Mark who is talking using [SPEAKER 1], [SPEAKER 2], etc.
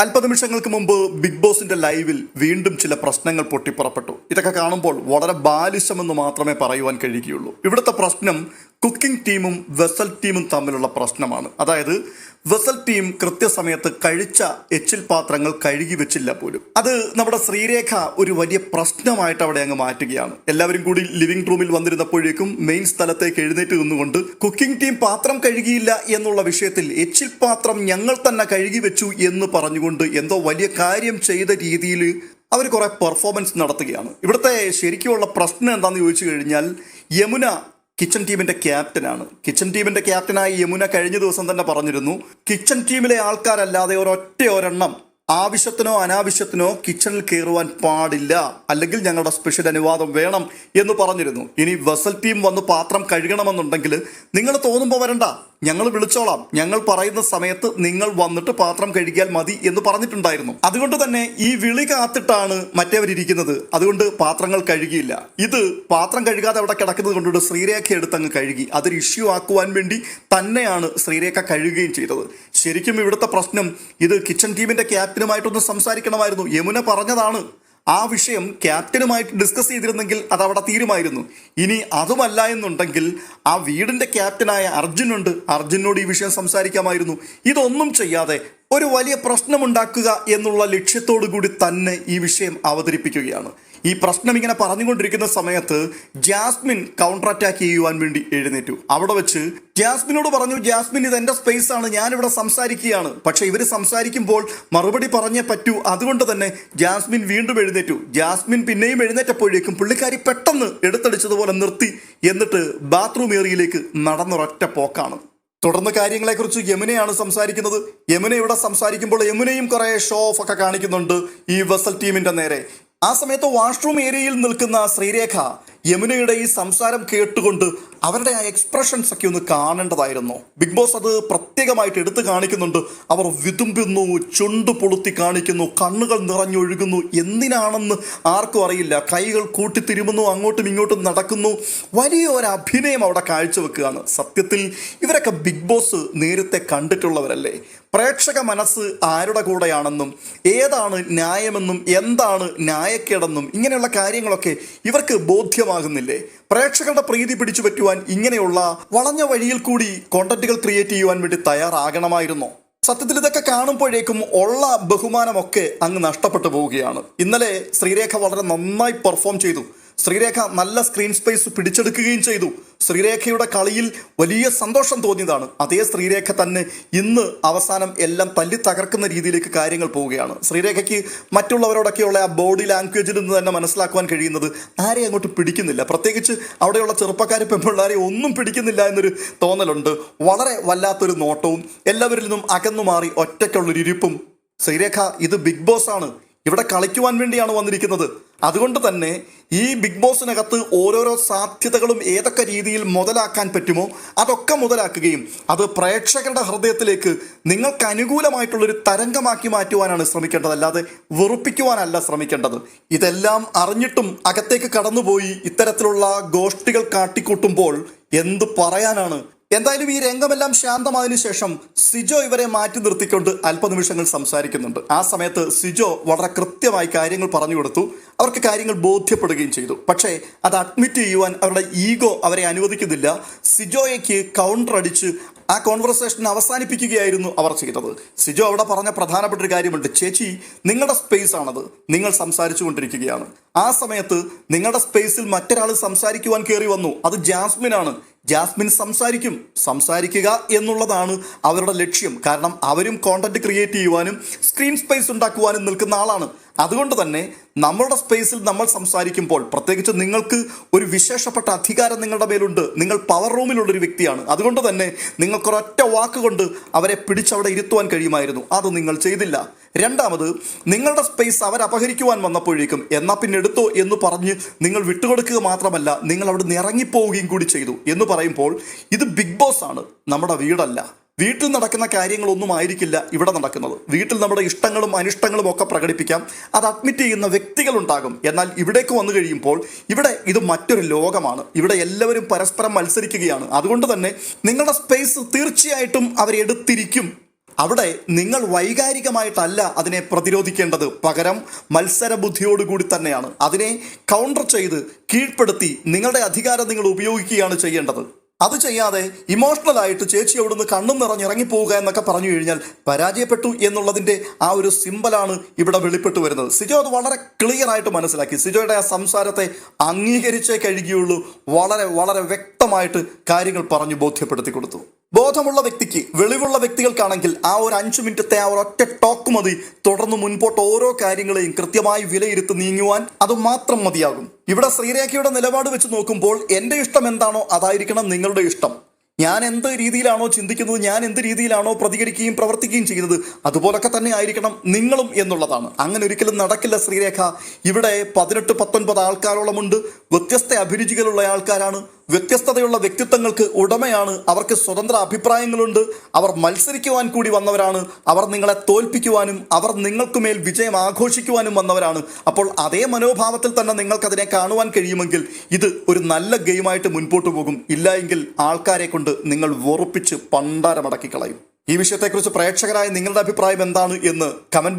[SPEAKER 1] അല്പനിമിഷങ്ങൾക്ക് മുമ്പ് ബിഗ് ബോസിന്റെ ലൈവിൽ വീണ്ടും ചില പ്രശ്നങ്ങൾ പൊട്ടിപ്പുറപ്പെട്ടു. ഇതൊക്കെ കാണുമ്പോൾ വളരെ ബാലിശമെന്ന് മാത്രമേ പറയുവാൻ കഴിയുകയുള്ളൂ. ഇവിടുത്തെ പ്രശ്നം കുക്കിംഗ് ടീമും വെസൽ ടീമും തമ്മിലുള്ള പ്രശ്നമാണ്. അതായത് വെസൽ ടീം കൃത്യസമയത്ത് കഴിച്ച എച്ചിൽ പാത്രങ്ങൾ കഴുകി വെച്ചില്ല പോലും. അത് നമ്മുടെ ശ്രീരേഖ ഒരു വലിയ പ്രശ്നമായിട്ട് അവിടെ അങ്ങ് മാറ്റുകയാണ്. എല്ലാവരും കൂടി ലിവിംഗ് റൂമിൽ വന്നിരുന്നപ്പോഴേക്കും മെയിൻ സ്ഥലത്തേക്ക് എഴുന്നേറ്റ് നിന്നുകൊണ്ട് കുക്കിംഗ് ടീം പാത്രം കഴുകിയില്ല എന്നുള്ള വിഷയത്തിൽ എച്ചിൽ പാത്രം ഞങ്ങൾ തന്നെ കഴുകി വെച്ചു എന്ന് പറഞ്ഞുകൊണ്ട് എന്തോ വലിയ കാര്യം ചെയ്ത രീതിയിൽ അവർ കുറെ പെർഫോമൻസ് നടത്തുകയാണ്. ഇവിടുത്തെ ശരിക്കുമുള്ള പ്രശ്നം എന്താണെന്ന് ചോദിച്ചു കഴിഞ്ഞാൽ യമുന കിച്ചൺ ടീമിന്റെ ക്യാപ്റ്റനാണ്. കിച്ചൺ ടീമിന്റെ ക്യാപ്റ്റനായി യമുന കഴിഞ്ഞ ദിവസം തന്നെ പറഞ്ഞിരുന്നു കിച്ചൺ ടീമിലെ ആൾക്കാരല്ലാതെ ഒരൊറ്റ ഒരെണ്ണം ആവശ്യത്തിനോ അനാവശ്യത്തിനോ കിച്ചണിൽ കയറുവാൻ പാടില്ല. അല്ലെങ്കിൽ ഞങ്ങളുടെ സ്പെഷ്യൽ അനുവാദം വേണം എന്ന് പറഞ്ഞിരുന്നു. ഇനി വെസൽ ടീം വന്ന് പാത്രം കഴുകണമെന്നുണ്ടെങ്കിൽ നിങ്ങൾ തോന്നുമ്പോൾ വരണ്ട. ഞങ്ങൾ വിളിച്ചോളാം. ഞങ്ങൾ പറയുന്ന സമയത്ത് നിങ്ങൾ വന്നിട്ട് പാത്രം കഴുകിയാൽ മതി എന്ന് പറഞ്ഞിട്ടുണ്ടായിരുന്നു. അതുകൊണ്ട് തന്നെ ഈ വിളി കാത്തിട്ടാണ് മറ്റേവരിയ്ക്കുന്നത്. അതുകൊണ്ട് പാത്രങ്ങൾ കഴുകിയില്ല. ഇത് പാത്രം കഴുകാതെ അവിടെ കിടക്കുന്നത് കൊണ്ടുകൊണ്ട് ശ്രീരേഖ എടുത്തങ്ങ് കഴുകി. അതൊരു ഇഷ്യൂ ആക്കുവാൻ വേണ്ടി തന്നെയാണ് ശ്രീരേഖ കഴുകുകയും ചെയ്തത്. ശരിക്കും ഇവിടുത്തെ പ്രശ്നം ഇത് കിച്ചൺ ടീമിന്റെ ക്യാപ്റ്റനുമായിട്ടൊന്ന് സംസാരിക്കണമായിരുന്നു. യമുന പറഞ്ഞതാണ് ആ വിഷയം ക്യാപ്റ്റനുമായിട്ട് ഡിസ്കസ് ചെയ്തിരുന്നെങ്കിൽ അത് അവിടെ തീരുമായിരുന്നു. ഇനി അതുമല്ല എന്നുണ്ടെങ്കിൽ ആ വീടിന്റെ ക്യാപ്റ്റനായ അർജുനുണ്ട്. അർജുനോട് ഈ വിഷയം സംസാരിക്കാമായിരുന്നു. ഇതൊന്നും ചെയ്യാതെ ഒരു വലിയ പ്രശ്നമുണ്ടാക്കുക എന്നുള്ള ലക്ഷ്യത്തോടു കൂടി തന്നെ ഈ വിഷയം അവതരിപ്പിക്കുകയാണ്. ഈ പ്രശ്നം ഇങ്ങനെ പറഞ്ഞുകൊണ്ടിരിക്കുന്ന സമയത്ത് ജാസ്മിൻ കൗണ്ടർ അറ്റാക്ക് ചെയ്യുവാൻ വേണ്ടി എഴുന്നേറ്റു. അവിടെ വെച്ച് ജാസ്മിനോട് പറഞ്ഞു ജാസ്മിൻ ഇത് എന്റെ സ്പേസ് ആണ്. ഞാനിവിടെ സംസാരിക്കുകയാണ്. പക്ഷെ ഇവർ സംസാരിക്കുമ്പോൾ മറുപടി പറഞ്ഞേ പറ്റൂ. അതുകൊണ്ട് തന്നെ ജാസ്മിൻ വീണ്ടും എഴുന്നേറ്റു. ജാസ്മിൻ പിന്നെയും എഴുന്നേറ്റപ്പോഴേക്കും പുള്ളിക്കാരി പെട്ടെന്ന് എടുത്തടിച്ചതുപോലെ നിർത്തി. എന്നിട്ട് ബാത്റൂം ഏറിയയിലേക്ക് നടന്നൊരൊറ്റ പോക്കാണ്. തുടർന്ന് കാര്യങ്ങളെക്കുറിച്ച് യമുനയാണ് സംസാരിക്കുന്നത്. യമുന ഇവിടെ സംസാരിക്കുമ്പോൾ യമുനയും കുറെ ഷോ ഓഫ് ഒക്കെ കാണിക്കുന്നുണ്ട് ഈ വെസൽ ടീമിന്റെ നേരെ. ആ സമയത്ത് വാഷ്റൂം ഏരിയയിൽ നിൽക്കുന്ന ശ്രീരേഖ യമുനയുടെ ഈ സംസാരം കേട്ടുകൊണ്ട് അവരുടെ ആ എക്സ്പ്രഷൻസ് ഒക്കെ ഒന്ന് കാണേണ്ടതായിരുന്നു. ബിഗ് ബോസ് അത് പ്രത്യേകമായിട്ട് എടുത്തു കാണിക്കുന്നുണ്ട്. അവർ വിതുമ്പുന്നു ചുണ്ട് പൊളുത്തി കാണിക്കുന്നു കണ്ണുകൾ നിറഞ്ഞൊഴുകുന്നു. എന്തിനാണെന്ന് ആർക്കും അറിയില്ല. കൈകൾ കൂട്ടിത്തിരുമുന്നു അങ്ങോട്ടും ഇങ്ങോട്ടും നടക്കുന്നു. വലിയ ഒരു അഭിനയം അവിടെ കാഴ്ചവെക്കുകയാണ്. സത്യത്തിൽ ഇവരൊക്കെ ബിഗ് ബോസ് നേരത്തെ കണ്ടിട്ടുള്ളവരല്ലേ? പ്രേക്ഷക മനസ്സ് ആരുടെ കൂടെയാണെന്നും ഏതാണ് ന്യായമെന്നും എന്താണ് ന്യായക്കേടെന്നും ഇങ്ങനെയുള്ള കാര്യങ്ങളൊക്കെ ഇവർക്ക് ബോധ്യമാകുന്നില്ലേ? പ്രേക്ഷകരുടെ പ്രീതി പിടിച്ചു പറ്റുവാൻ ഇങ്ങനെയുള്ള വളഞ്ഞ വഴിയിൽ കൂടി കോണ്ടന്റുകൾ ക്രിയേറ്റ് ചെയ്യുവാൻ വേണ്ടി തയ്യാറാകണമായിരുന്നോ. സത്യത്തിൽ ഇതൊക്കെ കാണുമ്പോഴേക്കും ഉള്ള ബഹുമാനമൊക്കെ അങ്ങ് നഷ്ടപ്പെട്ടു പോവുകയാണ്. ഇന്നലെ ശ്രീരേഖ വളരെ നന്നായി പെർഫോം ചെയ്തു. ശ്രീരേഖ നല്ല സ്ക്രീൻ സ്പേസ് പിടിച്ചെടുക്കുകയും ചെയ്തു. ശ്രീരേഖയുടെ കളിയിൽ വലിയ സന്തോഷം തോന്നിയതാണ്. അതേ ശ്രീരേഖ തന്നെ ഇന്ന് അവസാനം എല്ലാം തല്ലി തകർക്കുന്ന രീതിയിലേക്ക് കാര്യങ്ങൾ പോവുകയാണ്. ശ്രീരേഖയ്ക്ക് മറ്റുള്ളവരോടൊക്കെയുള്ള ആ ബോഡി ലാംഗ്വേജിൽ നിന്ന് തന്നെ മനസ്സിലാക്കുവാൻ കഴിയുന്നത് ആരെയും അങ്ങോട്ട് പിടിക്കുന്നില്ല. പ്രത്യേകിച്ച് അവിടെയുള്ള ചെറുപ്പക്കാരെ പെൺപിള്ളേരെ ഒന്നും പിടിക്കുന്നില്ല എന്നൊരു തോന്നലുണ്ട്. വളരെ വല്ലാത്തൊരു നോട്ടവും എല്ലാവരിൽ നിന്നും അകന്നു മാറി ഒറ്റയ്ക്കുള്ളൊരു ഇരിപ്പും. ശ്രീരേഖ ഇത് ബിഗ് ബോസ് ആണ്. ഇവിടെ കളിക്കുവാൻ വേണ്ടിയാണ് വന്നിരിക്കുന്നത്. അതുകൊണ്ട് തന്നെ ഈ ബിഗ് ബോസിനകത്ത് ഓരോരോ സാധ്യതകളും ഏതൊക്കെ രീതിയിൽ മുതലാക്കാൻ പറ്റുമോ അതൊക്കെ മുതലാക്കുകയും അത് പ്രേക്ഷകരുടെ ഹൃദയത്തിലേക്ക് നിങ്ങൾക്ക് അനുകൂലമായിട്ടുള്ളൊരു തരംഗമാക്കി മാറ്റുവാനാണ് ശ്രമിക്കേണ്ടത്. അല്ലാതെ വെറുപ്പിക്കുവാനല്ല ശ്രമിക്കേണ്ടത്. ഇതെല്ലാം അറിഞ്ഞിട്ടും അകത്തേക്ക് കടന്നുപോയി ഇത്തരത്തിലുള്ള ഗോഷ്ഠികൾ കാട്ടിക്കൂട്ടുമ്പോൾ എന്ത് പറയാനാണ് എന്തായാലും ഈ രംഗമെല്ലാം ശാന്തമായതിനു ശേഷം സിജോ ഇവരെ മാറ്റി നിർത്തിക്കൊണ്ട് അല്പനിമിഷങ്ങൾ സംസാരിക്കുന്നുണ്ട്. ആ സമയത്ത് സിജോ വളരെ കൃത്യമായി കാര്യങ്ങൾ പറഞ്ഞു കൊടുത്തു. അവർക്ക് കാര്യങ്ങൾ ബോധ്യപ്പെടുകയും ചെയ്തു. പക്ഷേ അത് അഡ്മിറ്റ് ചെയ്യുവാൻ അവരുടെ ഈഗോ അവരെ അനുവദിക്കുന്നില്ല. സിജോയ്ക്ക് കൗണ്ടർ അടിച്ച് ആ കോൺവെർസേഷൻ അവസാനിപ്പിക്കുകയായിരുന്നു അവർ ചെയ്തത്. സിജോ അവിടെ പറഞ്ഞ പ്രധാനപ്പെട്ട ഒരു കാര്യമുണ്ട്. ചേച്ചി നിങ്ങളുടെ സ്പേസ് ആണത്. നിങ്ങൾ സംസാരിച്ചു കൊണ്ടിരിക്കുകയാണ് ആ സമയത്ത് നിങ്ങളുടെ സ്പേസിൽ മറ്റൊരാൾ സംസാരിക്കുവാൻ കയറി വന്നു. അത് ജാസ്മിൻ ആണ് ജാസ്മിൻ സംസാരിക്കും. സംസാരിക്കുക എന്നുള്ളതാണ് അവരുടെ ലക്ഷ്യം. കാരണം അവരും കോണ്ടന്റ് ക്രിയേറ്റ് ചെയ്യുവാനും സ്ക്രീൻ സ്പേസ് ഉണ്ടാക്കുവാനും നിൽക്കുന്ന ആളാണ്. അതുകൊണ്ട് തന്നെ നമ്മളുടെ സ്പേസിൽ നമ്മൾ സംസാരിക്കുമ്പോൾ പ്രത്യേകിച്ച് നിങ്ങൾക്ക് ഒരു വിശേഷപ്പെട്ട അധികാരം നിങ്ങളുടെ മേലുണ്ട്. നിങ്ങൾ പവർ റൂമിലുള്ള ഒരു വ്യക്തിയാണ്. അതുകൊണ്ട് തന്നെ നിങ്ങൾക്കൊരൊറ്റ വാക്കുകൊണ്ട് അവരെ പിടിച്ചവിടെ ഇരുത്തുവാൻ കഴിയുമായിരുന്നു. അത് നിങ്ങൾ ചെയ്തില്ല. രണ്ടാമത് നിങ്ങളുടെ സ്പേസ് അവർ അപഹരിക്കുവാൻ വന്നപ്പോഴേക്കും എന്നാ പിന്നെ എടുത്തോ എന്ന് പറഞ്ഞ് നിങ്ങൾ വിട്ടുകൊടുക്കുക മാത്രമല്ല നിങ്ങൾ അവിടെ നിന്ന് ഇറങ്ങിപ്പോവുകയും കൂടി ചെയ്തു. എന്ന് പറയുമ്പോൾ ഇത് ബിഗ് ബോസ് ആണ് നമ്മുടെ വീടല്ല. വീട്ടിൽ നടക്കുന്ന കാര്യങ്ങളൊന്നും ആയിരിക്കില്ല ഇവിടെ നടക്കുന്നത്. വീട്ടിൽ നമ്മുടെ ഇഷ്ടങ്ങളും അനിഷ്ടങ്ങളും ഒക്കെ പ്രകടിപ്പിക്കാം അത് അഡ്മിറ്റ് ചെയ്യുന്ന വ്യക്തികളുണ്ടാകും എന്നാൽ ഇവിടേക്ക് വന്നു കഴിയുമ്പോൾ ഇവിടെ ഇത് മറ്റൊരു ലോകമാണ്. ഇവിടെ എല്ലാവരും പരസ്പരം മത്സരിക്കുകയാണ്. അതുകൊണ്ട് തന്നെ നിങ്ങളുടെ സ്പേസ് തീർച്ചയായിട്ടും അവരെടുത്തിരിക്കും. അവിടെ നിങ്ങൾ വൈകാരികമായിട്ടല്ല അതിനെ പ്രതിരോധിക്കേണ്ടത്. പകരം മത്സര ബുദ്ധിയോടുകൂടി തന്നെയാണ്. അതിനെ കൗണ്ടർ ചെയ്ത് കീഴ്പ്പെടുത്തി നിങ്ങളുടെ അധികാരം നിങ്ങൾ ഉപയോഗിക്കുകയാണ് ചെയ്യേണ്ടത്. അത് ചെയ്യാതെ ഇമോഷണൽ ആയിട്ട് ചേച്ചി അവിടുന്ന് കണ്ണും നിറഞ്ഞിറങ്ങിപ്പോവുക എന്നൊക്കെ പറഞ്ഞു കഴിഞ്ഞാൽ പരാജയപ്പെട്ടു എന്നുള്ളതിന്റെ ആ ഒരു സിമ്പലാണ് ഇവിടെ വെളിപ്പെട്ടു വരുന്നത്. സിജോ അത് വളരെ ക്ലിയറായിട്ട് മനസ്സിലാക്കി. സിജോയുടെ ആ സംസാരത്തെ അംഗീകരിച്ചേ കഴിയുകയുള്ളൂ. വളരെ വളരെ വ്യക്തമായിട്ട് കാര്യങ്ങൾ പറഞ്ഞു ബോധ്യപ്പെടുത്തി കൊടുത്തു. ബോധമുള്ള വ്യക്തിക്ക് വെളിവുള്ള വ്യക്തികൾക്കാണെങ്കിൽ ആ ഒരു അഞ്ചു മിനിറ്റത്തെ ആ ഒരു ഒറ്റ ടോക്ക് മതി. തുടർന്ന് മുൻപോട്ട് ഓരോ കാര്യങ്ങളെയും കൃത്യമായി വിലയിരുത്തി നീങ്ങുവാൻ അത് മാത്രം മതിയാകും. ഇവിടെ ശ്രീരേഖയുടെ നിലപാട് വെച്ച് നോക്കുമ്പോൾ എന്റെ ഇഷ്ടം എന്താണോ അതായിരിക്കണം നിങ്ങളുടെ ഇഷ്ടം. ഞാൻ എന്ത് രീതിയിലാണോ ചിന്തിക്കുന്നത് ഞാൻ എന്ത് രീതിയിലാണോ പ്രതികരിക്കുകയും പ്രവർത്തിക്കുകയും ചെയ്യുന്നത് അതുപോലൊക്കെ തന്നെ ആയിരിക്കണം നിങ്ങളും എന്നുള്ളതാണ്. അങ്ങനെ ഒരിക്കലും നടക്കില്ല ശ്രീരേഖ. ഇവിടെ പതിനെട്ട് പത്തൊൻപത് ആൾക്കാരോളമുണ്ട്. വ്യത്യസ്ത അഭിരുചികളുള്ള ആൾക്കാരാണ്. വ്യത്യസ്തതയുള്ള വ്യക്തിത്വങ്ങൾക്ക് ഉടമയാണ്. അവർക്ക് സ്വതന്ത്ര അഭിപ്രായങ്ങളുണ്ട്. അവർ മത്സരിക്കുവാൻ കൂടി വന്നവരാണ്. അവർ നിങ്ങളെ തോൽപ്പിക്കുവാനും അവർ നിങ്ങൾക്കുമേൽ വിജയം ആഘോഷിക്കുവാനും വന്നവരാണ്. അപ്പോൾ അതേ മനോഭാവത്തിൽ തന്നെ നിങ്ങൾക്കതിനെ കാണുവാൻ കഴിയുമെങ്കിൽ ഇത് ഒരു നല്ല ഗെയിമായിട്ട് മുൻപോട്ട് പോകും. ഇല്ല എങ്കിൽ ആൾക്കാരെ കൊണ്ട് നിങ്ങൾ വെറുപ്പിച്ച് പണ്ടാരമടക്കി കളയും ഈ വിഷയത്തെക്കുറിച്ച് പ്രേക്ഷകരായ നിങ്ങളുടെ അഭിപ്രായം എന്താണ് എന്ന് കമന്റ്